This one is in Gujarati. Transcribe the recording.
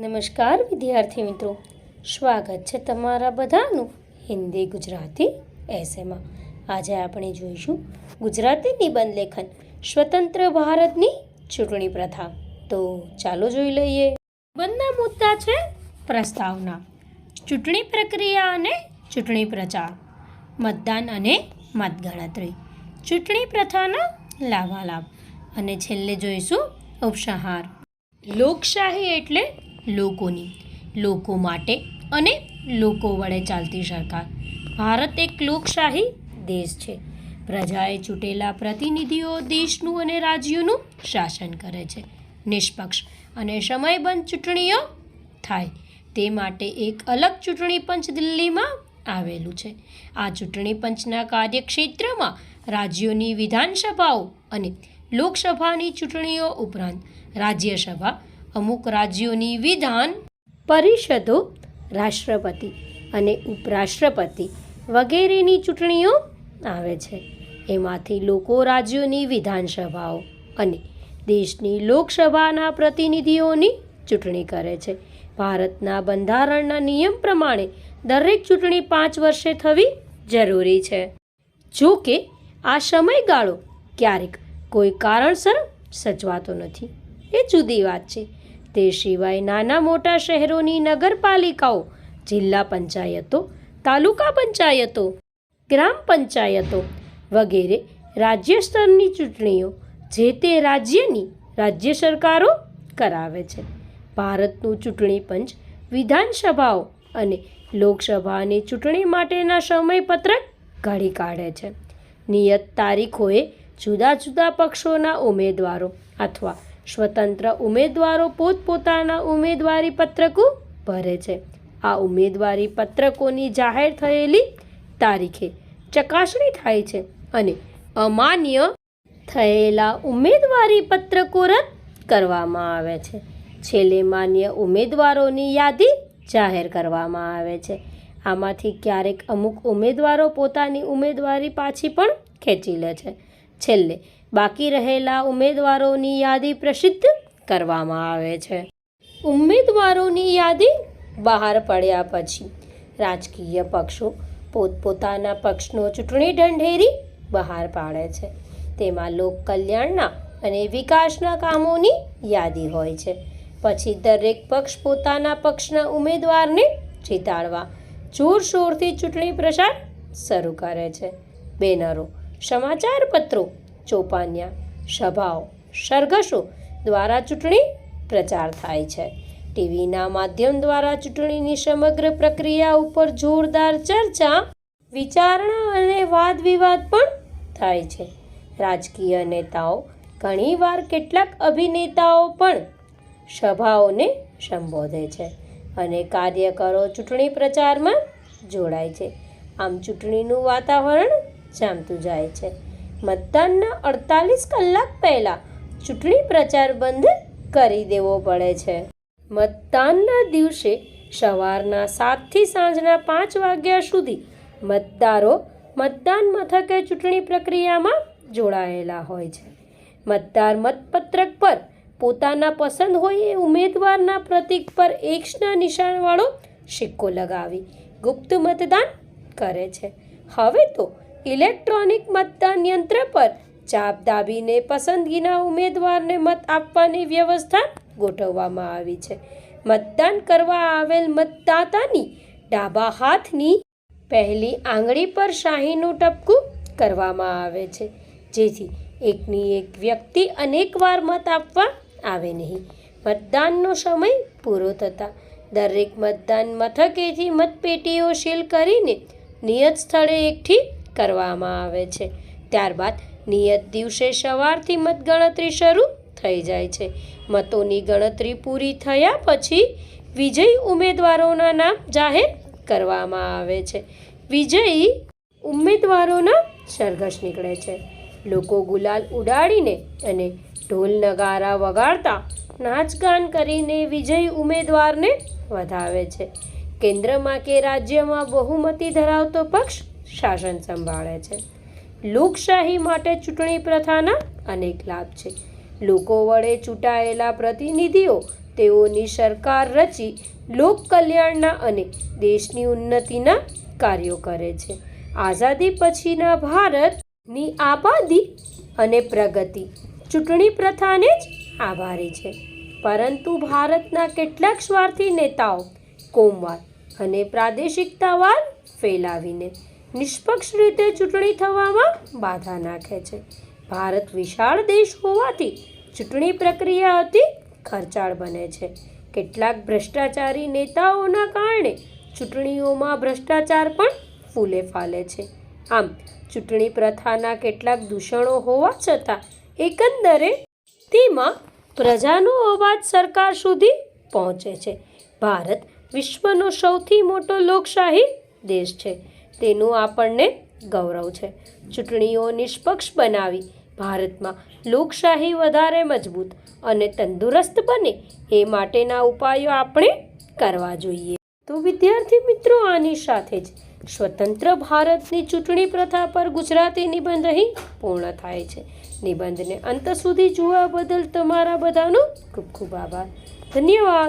નમસ્કાર, વિદ્યાર્થી મિત્રો. સ્વાગત છે તમારા બધાનું હિન્દી ગુજરાતી એસેમાં આજે આપણે જોઈશું ગુજરાતી નિબંધ લેખન, સ્વતંત્ર ભારતની ચૂંટણી પ્રથા. તો ચાલો જોઈ લઈએ. બંને મુદ્દા છે પ્રસ્તાવના. ચૂંટણી પ્રક્રિયા અને ચૂંટણી પ્રચાર. મતદાન અને મતગણતરી. ચૂંટણી પ્રથાના લાભાલાભ. અને છેલ્લે જોઈશું ઉપસંહાર. લોકશાહી એટલે લોકોની, લોકો માટે અને લોકો વડે ચાલતી સરકાર. ભારત એક લોકશાહી દેશ છે. પ્રજાએ ચૂંટેલા પ્રતિનિધિઓ દેશનું અને રાજ્યોનું શાસન કરે છે. નિષ્પક્ષ અને સમયબંધ ચૂંટણીઓ થાય. તે માટે એક અલગ ચૂંટણી પંચ દિલ્હીમાં આવેલું છે. આ ચૂંટણી પંચના કાર્યક્ષેત્રમાં રાજ્યોની વિધાનસભાઓ અને લોકસભાની ચૂંટણીઓ ઉપરાંત રાજ્યસભા અમુક રાજ્યોની વિધાન. પરિષદો, રાષ્ટ્રપતિ અને ઉપરાષ્ટ્રપતિ વગેરેની ચૂંટણીઓ આવે છે. એમાંથી લોકો રાજ્યોની વિધાનસભાઓ અને દેશની લોકસભાના પ્રતિનિધિઓની ચૂંટણી કરે છે. ભારતના બંધારણના નિયમ પ્રમાણે દરેક ચૂંટણી પાંચ વર્ષે થવી જરૂરી છે. જો કે આ સમયગાળો ક્યારેક કોઈ કારણસર સચવાતો નથી. એ જુદી વાત છે. તે સિવાય નાના મોટા શહેરોની નગરપાલિકાઓ, જિલ્લા પંચાયતો, તાલુકા પંચાયતો, ગ્રામ પંચાયતો વગેરે રાજ્ય સ્તરની ચૂંટણીઓ જે તે રાજ્યની રાજ્ય સરકારો કરાવે છે. ભારતનું ચૂંટણી પંચ, વિધાનસભાઓ અને લોકસભાની ચૂંટણી માટેના સમયપત્રક ઘડી કાઢે છે. નિયત તારીખોએ જુદા જુદા પક્ષોના ઉમેદવારો અથવા સ્વતંત્ર ઉમેદવારો પોતપોતાના ઉમેદવારી પત્રકો ભરે છે. આ ઉમેદવારી પત્રકોની જાહેર થયેલી તારીખે ચકાસણી થાય છે અને અમાન્ય થયેલા ઉમેદવારી પત્રકો રદ કરવામાં આવે છે. છેલ્લે માન્ય ઉમેદવારોની યાદી જાહેર કરવામાં આવે છે. આમાંથી ક્યારેક અમુક ઉમેદવારો પોતાની ઉમેદવારી પાછી પણ ખેંચી લે છે. છેલ્લે બાકી રહેલા ઉમેદવારોની યાદી પ્રસિદ્ધ કરવામાં આવે છે. ઉમેદવારોની યાદી બહાર પડ્યા પછી રાજકીય પક્ષો પોતપોતાના પક્ષનો ચૂંટણી ઢંઢેરી બહાર પાડે છે. તેમાં લોક કલ્યાણના અને વિકાસના કામોની યાદી હોય છે. પછી દરેક પક્ષ પોતાના પક્ષના ઉમેદવારને જીતાડવા જોરશોરથી ચૂંટણી પ્રચાર શરૂ કરે છે. બેનરો સમાચાર પત્રો ચોપાનિયા સભાઓ સરઘસો દ્વારા ચૂંટણી પ્રચાર થાય છે. ટીવીના માધ્યમ દ્વારા ચૂંટણીની સમગ્ર પ્રક્રિયા ઉપર જોરદાર ચર્ચા, વિચારણા અને વાદ વિવાદ પણ થાય છે. રાજકીય નેતાઓ, ઘણીવાર કેટલાક અભિનેતાઓ પણ સભાઓને સંબોધે છે અને કાર્યકરો ચૂંટણી પ્રચારમાં જોડાય છે. આમ ચૂંટણીનું વાતાવરણ જામતું જાય છે. મતદાનના અડતાલીસ કલાક પહેલાં ચૂંટણી પ્રચાર બંધ કરી દેવો પડે છે. મતદાનના દિવસે સવારના સાતથી સાંજના પાંચ વાગ્યા સુધી મતદારો મતદાન મથકે ચૂંટણી પ્રક્રિયામાં જોડાયેલા હોય છે. મતદાર મતપત્રક પર પોતાના પસંદ હોય એ ઉમેદવારના પ્રતીક પર એક્સના નિશાનવાળો સિક્કો લગાવી ગુપ્ત મતદાન કરે છે. હવે તો ઇલેક્ટ્રોનિક મતદાન યંત્ર પર ચાપ દાબીને પસંદગીના ઉમેદવારને મત આપવાની વ્યવસ્થા ગોઠવવામાં આવી છે. મતદાન કરવા આવેલ મતદાતાની ડાબા હાથની પહેલી આંગળી પર શાહીનું ટપકું કરવામાં આવે છે. જેથી એકની એક વ્યક્તિ અનેકવાર મત આપવા આવે નહીં. મતદાનનો સમય પૂરો થતાં દરેક મતદાન મથકેથી મતપેટીઓ સીલ કરીને નિયત સ્થળે એકઠી કરવામાં આવે છે. ત્યારબાદ નિયત દિવસે સવારથી મતગણતરી શરૂ થઈ જાય છે. મતોની ગણતરી પૂરી થયા પછી વિજયી ઉમેદવારોના નામ જાહેર કરવામાં આવે છે. વિજયી ઉમેદવારોના સરઘસ નીકળે છે. લોકો ગુલાલ ઉડાડીને અને ઢોલ નગારા વગાડતા નાચગાન કરીને વિજયી ઉમેદવારને વધાવે છે. કેન્દ્રમાં કે રાજ્યમાં બહુમતી ધરાવતો પક્ષ શાસન સંભાળે છે. લોકશાહી માટે ચૂંટણી પ્રથાના અનેક લાભ છે. લોકો વડે ચૂંટાયેલા પ્રતિનિધિઓ, તેઓની સરકાર રચી લોક કલ્યાણના અને દેશની ઉન્નતિના કાર્યો કરે છે. આઝાદી પછીના ભારતની આબાદી અને પ્રગતિ ચૂંટણી પ્રથાને જ આભારી છે. પરંતુ ભારતના કેટલાક સ્વાર્થી નેતાઓ કોમવાદ અને પ્રાદેશિકતાવાદ ફેલાવીને નિષ્પક્ષ રીતે ચૂંટણી થવામાં બાધા નાખે છે. ભારત વિશાળ દેશ હોવાથી ચૂંટણી પ્રક્રિયા અતિ ખર્ચાળ બને છે. કેટલાક ભ્રષ્ટાચારી નેતાઓના કારણે ચૂંટણીઓમાં ભ્રષ્ટાચાર પણ ફૂલે ફાલે છે. આમ, ચૂંટણી પ્રથાના કેટલાક દૂષણો હોવા છતાં એકંદરે તેમાં પ્રજાનો અવાજ સરકાર સુધી પહોંચે છે. ભારત વિશ્વનો સૌથી મોટો લોકશાહી દેશ છે. તેનું આપણને ગૌરવ છે. ચૂંટણીઓ નિષ્પક્ષ બનાવી ભારતમાં લોકશાહી વધારે મજબૂત અને તંદુરસ્ત બને એ માટેના ઉપાયો આપણે કરવા જોઈએ. તો વિદ્યાર્થી મિત્રો, આની સાથે જ સ્વતંત્ર ભારતની ચૂંટણી પ્રથા પર ગુજરાતી નિબંધ અહીં પૂર્ણ થાય છે. નિબંધને અંત સુધી જોવા બદલ તમારા બધાનો ખૂબ ખૂબ આભાર. ધન્યવાદ.